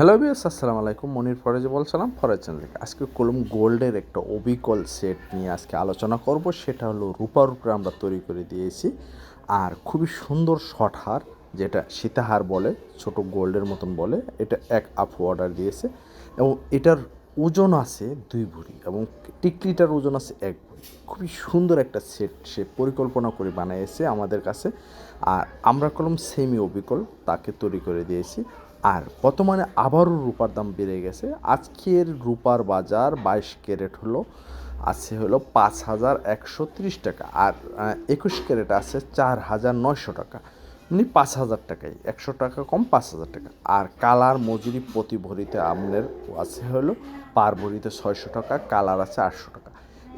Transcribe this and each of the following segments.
Hello বিয়াস আসসালামু আলাইকুম মনির ফরেজে বলছিলাম ফরেজ চ্যানেল আজকে কলম গোল্ডের একটা অবিকল সেট নিয়ে আজকে আলোচনা করব। সেটা হলো রূপার উপরে আমরা তৈরি করে দিয়েছি। আর খুবই সুন্দর শর্ট হার, যেটা সীতাহার বলে, ছোট গোল্ডের মতন বলে, এটা এক আফু অর্ডার দিয়েছে। এবং এটার ওজন আছে দুই ভরি, এবং টিকলিটার ওজন আছে এক ভরি। খুবই সুন্দর একটা সেট সে পরিকল্পনা করে বানিয়েছে আমাদের কাছে। আর আমরা কলম সেমি অবিকল তাকে তৈরি করে দিয়েছি। আর বর্তমানে আবারও রূপার দাম বেড়ে গেছে। আজকের রূপার বাজার বাইশ ক্যারেট হলো, আছে হলো পাঁচ হাজার একশো তিরিশ টাকা আর একুশ ক্যারেট আছে চার হাজার নয়শো টাকা। মানে পাঁচ হাজার টাকাই, একশো টাকা কম পাঁচ হাজার টাকা। আর কালার মজুরি প্রতি ভরিতে আপনার আছে হলো, পার ভরিতে ছয়শো টাকা, কালার আছে আটশো টাকা।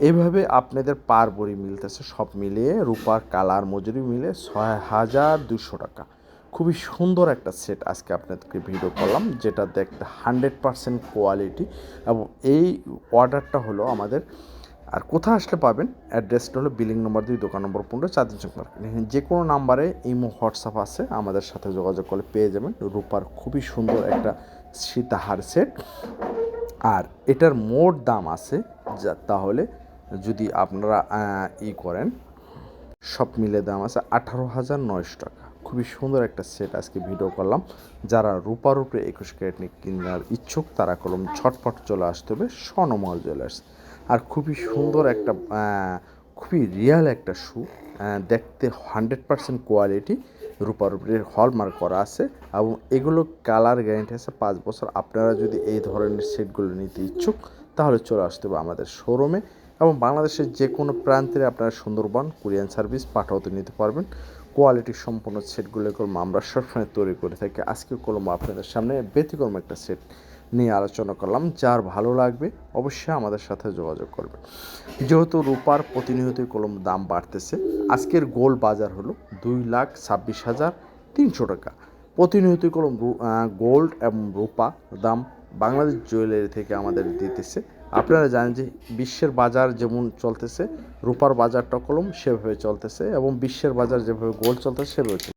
এভাবে আপনাদের পার বড়ি মিলতেছে, সব মিলিয়ে রূপার কালার মজুরি মিলে ছয় হাজার দুশো টাকা। খুবই সুন্দর একটা সেট আজকে আপনাদেরকে ভিডিও করলাম, যেটা দেখতে হান্ড্রেড পারসেন্ট কোয়ালিটি এবং এই অর্ডারটা হলো আমাদের, আর কোথায় আসলে পাবেন? অ্যাড্রেসটা হলো বিলিং নম্বর দুই দোকান নম্বর পনেরো, চাঁদিন চক মার্কেট। যে কোনো নাম্বারে ইমো, হোয়াটসঅ্যাপ আছে, আমাদের সাথে যোগাযোগ করলে পেয়ে যাবেন। রূপার খুবই সুন্দর একটা সীতাহার সেট আর এটার মোট দাম আছে, যা তাহলে যদি আপনারা ই করেন, সব মিলে দাম আছে আঠারো হাজার নয়শো টাকা। খুবই সুন্দর একটা সেট আজকে ভিডিও করলাম। যারা রূপার উপরে একুশ ক্যারেট নিয়ে কেনার ইচ্ছুক, তারা কলম ছটপট চলে আসতে হবে স্বর্ণমহল জুয়েলার্স আর খুবই সুন্দর একটা খুবই রিয়াল একটা শু দেখতে হান্ড্রেড পার্সেন্ট কোয়ালিটি রূপার উপরে হলমার্ক করা আছে। এবং এগুলো কালার গ্যারেন্টি আছে পাঁচ বছর। আপনারা যদি এই ধরনের সেটগুলো নিতে ইচ্ছুক, তাহলে চলে আসতে হবে আমাদের শোরুমে এবং বাংলাদেশের যে কোনো প্রান্তে আপনারা সুন্দরবন, কুরিয়ান সার্ভিস পাঠাতে নিতে পারবেন। কোয়ালিটি সম্পন্ন সেটগুলো কলম আমরা সবসময় তৈরি করে থাকি। আজকে কলম আপনাদের সামনে ব্যতিক্রম একটা সেট নিয়ে আলোচনা করলাম, যার ভালো লাগবে অবশ্যই আমাদের সাথে যোগাযোগ করবে। যেহেতু রূপার প্রতিনিয়তই কলম দাম বাড়তেছে, আজকের গোল বাজার হলো দুই লাখ ছাব্বিশ হাজার তিনশো টাকা। প্রতিনিয়তই কলম গোল্ড এবং রূপা দাম বাংলাদেশ জুয়েলারি থেকে আমাদের দিতেছে। আপনারা জানেন যে বিশ্বের বাজার যেমন চলতেছে, রূপার বাজারটা কলম সেভাবে চলতেছে এবং বিশ্বের বাজার যেভাবে গোল্ড চলতেছে, সেভাবে